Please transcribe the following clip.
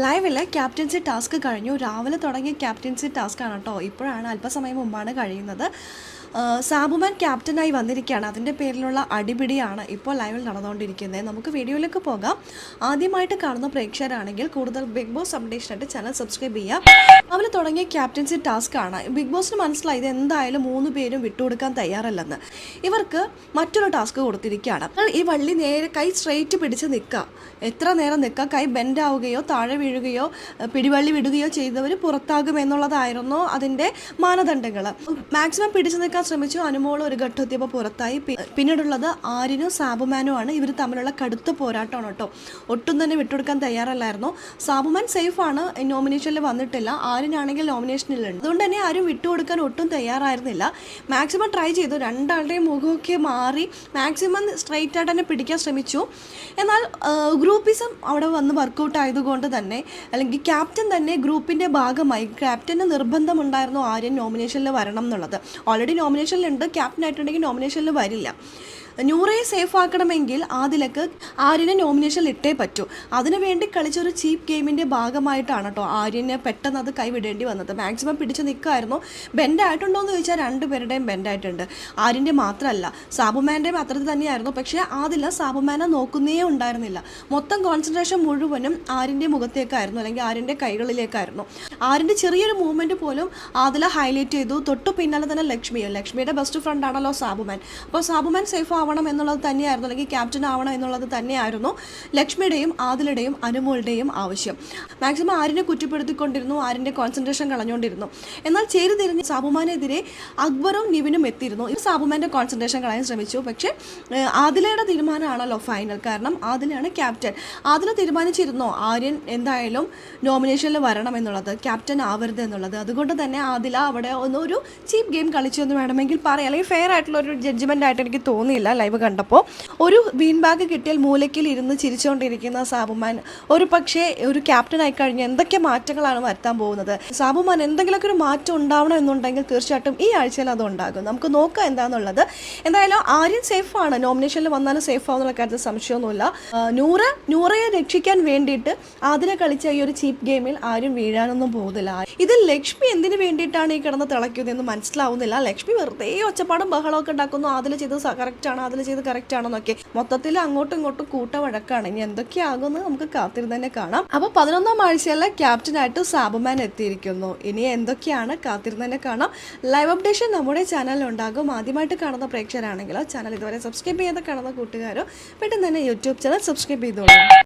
ലൈവിൽ captaincy task കഴിഞ്ഞു. രാവിലെ തുടങ്ങിയ ക്യാപ്റ്റൻസി ടാസ്ക് ആണ് കേട്ടോ. ഇപ്പോഴാണ് അല്പസമയം മുമ്പാണ് കഴിയുന്നത്. സാബുമാൻ ക്യാപ്റ്റനായി വന്നിരിക്കുകയാണ്. അതിന്റെ പേരിലുള്ള അടിപിടിയാണ് ഇപ്പോൾ ലൈവിൽ നടന്നുകൊണ്ടിരിക്കുന്നത്. നമുക്ക് വീഡിയോയിലേക്ക് പോകാം. ആദ്യമായിട്ട് കാണുന്ന പ്രേക്ഷകരാണെങ്കിൽ കൂടുതൽ ബിഗ് ബോസ് അപ്ഡേഷനായിട്ട് ചാനൽ സബ്സ്ക്രൈബ് ചെയ്യുക. രാവിലെ തുടങ്ങിയ ക്യാപ്റ്റൻസി ടാസ്ക് ആണ് ബിഗ് ബോസിന് മനസ്സിലായി ഇത് എന്തായാലും മൂന്ന് പേരും വിട്ടുകൊടുക്കാൻ തയ്യാറല്ലെന്ന്. ഇവർക്ക് മറ്റൊരു ടാസ്ക് കൊടുത്തിരിക്കുകയാണ്. ഈ വള്ളി നേരെ കൈ സ്ട്രെയിറ്റ് പിടിച്ച് നിൽക്കുക. എത്ര നേരം നിൽക്കുക? കൈ ബെൻഡ് ആവുകയോ താഴെ വീഴുകയോ പിടിവള്ളി വിടുകയോ ചെയ്തവർ പുറത്താകും എന്നുള്ളതായിരുന്നു അതിന്റെ മാനദണ്ഡങ്ങൾ മാക്സിമം പിടിച്ചു നിൽക്കാൻ ശ്രമിച്ചു. അനുമോൾ ഒരു ഘട്ടമെത്തിയപ്പോൾ പുറത്തായി. പിന്നീടുള്ളത് ആര്യനും സാബുമാനും ആണ്. ഇവർ തമ്മിലുള്ള കടുത്ത പോരാട്ടമാണ് കേട്ടോ. ഒട്ടും തന്നെ വിട്ടുകൊടുക്കാൻ തയ്യാറല്ലായിരുന്നു. സാബുമാൻ സേഫ് ആണ്. നോമിനേഷനിൽ വന്നിട്ടില്ല. ആരിനാണെങ്കിൽ നോമിനേഷനിലുണ്ട് അതുകൊണ്ട് തന്നെ ആരും വിട്ടുകൊടുക്കാൻ ഒട്ടും തയ്യാറായിരുന്നില്ല. മാക്സിമം ട്രൈ ചെയ്തു. രണ്ടാളുടെയും മുഖമൊക്കെ മാറി മാക്സിമം സ്ട്രൈറ്റ് ആയിട്ട് തന്നെ പിടിക്കാൻ ശ്രമിച്ചു. എന്നാൽ ഗ്രൂപ്പിസം അവിടെ വന്ന് വർക്കൗട്ട് ആയതുകൊണ്ട് തന്നെ അല്ലെങ്കിൽ ക്യാപ്റ്റൻ തന്നെ ഗ്രൂപ്പിന്റെ ഭാഗമായി ക്യാപ്റ്റന് നിർബന്ധമുണ്ടായിരുന്നു ആര്യൻ നോമിനേഷനിൽ വരണം എന്നുള്ളത്. ഓൾറെഡി നോമിനേഷനിലുണ്ട് ക്യാപ്റ്റൻ ആയിട്ടുണ്ടെങ്കിൽ നോമിനേഷനിൽ വരില്ല. നൂറയെ സേഫ് ആക്കണമെങ്കിൽ ആദിലക്ക് ആര്യനെ നോമിനേഷനിൽ ഇട്ടേ പറ്റൂ. അതിനുവേണ്ടി കളിച്ചൊരു ചീപ്പ് ഗെയിമിന്റെ ഭാഗമായിട്ടാണ് കേട്ടോ ആര്യനെ പെട്ടെന്ന് അത് കൈവിടേണ്ടി വന്നത്. മാക്സിമം പിടിച്ച് നിൽക്കുമായിരുന്നു ബെൻഡായിട്ടുണ്ടോ എന്ന് ചോദിച്ചാൽ രണ്ടുപേരുടെയും ബെൻഡായിട്ടുണ്ട് ആര്യന്റെ മാത്രമല്ല സാബുമാന്റെയും അത്രത്തിൽ തന്നെയായിരുന്നു. പക്ഷേ ആദില സാബുമാനെ നോക്കുന്നേ ഉണ്ടായിരുന്നില്ല. മൊത്തം കോൺസെൻട്രേഷൻ മുഴുവനും ആര്യന്റെ മുഖത്തേക്കായിരുന്നു അല്ലെങ്കിൽ ആര്യന്റെ കൈകളിലേക്കായിരുന്നു. ആര്യന്റെ ചെറിയൊരു മൂവ്മെന്റ് പോലും ആദില ഹൈലൈറ്റ് ചെയ്തു. തൊട്ടു പിന്നാലെ തന്നെ ലക്ഷ്മിയും ലക്ഷ്മിയുടെ ബെസ്റ്റ് ഫ്രണ്ട് ആണല്ലോ സാബുമാൻ. അപ്പോൾ സാബുമാൻ സേഫ് ആവണം എന്നുള്ളത് തന്നെയായിരുന്നു അല്ലെങ്കിൽ ക്യാപ്റ്റൻ ആവണം എന്നുള്ളത് തന്നെയായിരുന്നു ലക്ഷ്മിയുടെയും ആദിലയുടെയും അനുമോളുടെയും ആവശ്യം. മാക്സിമം ആരിനെ കുറ്റപ്പെടുത്തിക്കൊണ്ടിരുന്നു ആരിന്റെ കോൺസെൻട്രേഷൻ കളഞ്ഞുകൊണ്ടിരുന്നു. എന്നാൽ ചേരി തിരിഞ്ഞ് സാബുമാനെതിരെ അക്ബറും നിവിനും എത്തിയിരുന്നു. ഇത് സാബുമാന്റെ കോൺസെൻട്രേഷൻ കളയാൻ ശ്രമിച്ചു. പക്ഷേ ആദിലയുടെ തീരുമാനമാണല്ലോ ഫൈനൽ കാരണം ആദിലയാണ് ക്യാപ്റ്റൻ ആദില തീരുമാനിച്ചിരുന്നോ ആര്യൻ എന്തായാലും നോമിനേഷനിൽ വരണം എന്നുള്ളത് ക്യാപ്റ്റൻ ആവരുത് എന്നുള്ളത്. അതുകൊണ്ട് തന്നെ ആദില അവിടെ ഒന്നൊരു ചീപ്പ് ഗെയിം കളിച്ചു എന്ന് വേണമെങ്കിൽ പറയാം. അല്ലെങ്കിൽ ഫെയർ ആയിട്ടുള്ള ഒരു ജഡ്ജ്മെന്റ് ആയിട്ട് എനിക്ക് തോന്നിയില്ല ലൈവ് കണ്ടപ്പോൾ. ഒരു ബീൻ ബാഗ് കിട്ടിയാൽ മൂലയ്ക്കിൽ ഇരുന്ന് ചിരിച്ചുകൊണ്ടിരിക്കുന്ന സാബുമാൻ ഒരു പക്ഷേ ഒരു ക്യാപ്റ്റൻ ആയി കഴിഞ്ഞാൽ എന്തൊക്കെ മാറ്റങ്ങളാണ് വരുത്താൻ പോകുന്നത്? സാബുമാൻ എന്തെങ്കിലുമൊക്കെ ഒരു മാറ്റം ഉണ്ടാവണം എന്നുണ്ടെങ്കിൽ തീർച്ചയായിട്ടും ഈ ആഴ്ചയിൽ അത് ഉണ്ടാകും. നമുക്ക് നോക്കാം എന്താണെന്നുള്ളത് എന്തായാലും ആര്യൻ സേഫാണ് നോമിനേഷനിൽ വന്നാലും സേഫ് ആവുന്നുള്ള കാര്യത്തിൽ സംശയമൊന്നുമില്ല. നൂറ് നൂറയെ രക്ഷിക്കാൻ വേണ്ടിയിട്ട് ആതിരെ കളിച്ച ഈ ഒരു ചീപ്പ് ഗെയിമിൽ ആരും വീഴാനൊന്നും പോകുന്നില്ല. ഇത് ലക്ഷ്മി എന്തിനു വേണ്ടിയിട്ടാണ് ഈ കിടന്ന് തിളയ്ക്കുന്നതെന്ന് മനസ്സിലാവുന്നില്ല. ലക്ഷ്മി വെറുതെ ഒച്ചപ്പാടും ബഹളമൊക്കെ ഉണ്ടാക്കുന്നു. അതിൽ ചെയ്ത് കറക്റ്റ് ആണ് അതിൽ ചെയ്ത് കറക്റ്റ് ആണെന്നൊക്കെ. മൊത്തത്തിൽ അങ്ങോട്ടും ഇങ്ങോട്ടും കൂട്ട വഴക്കാണ് ഇനി എന്തൊക്കെയാകുമെന്ന് നമുക്ക് കാത്തിരുന്ന് തന്നെ കാണാം. അപ്പൊ പതിനൊന്നാം ആഴ്ചയിലെ ക്യാപ്റ്റനായിട്ട് സാബുമാൻ എത്തിയിരിക്കുന്നു. ഇനി എന്തൊക്കെയാണ് കാത്തിരുന്ന് തന്നെ കാണാം. ലൈവ് അപ്ഡേഷൻ നമ്മുടെ ചാനലിൽ ഉണ്ടാകും. ആദ്യമായിട്ട് കാണുന്ന പ്രേക്ഷകരാണെങ്കിലോ ചാനൽ ഇതുവരെ സബ്സ്ക്രൈബ് ചെയ്യാതെ കാണുന്ന കൂട്ടുകാരോ പെട്ടെന്ന് തന്നെ യൂട്യൂബ് ചാനൽ സബ്സ്ക്രൈബ് ചെയ്തോളൂ.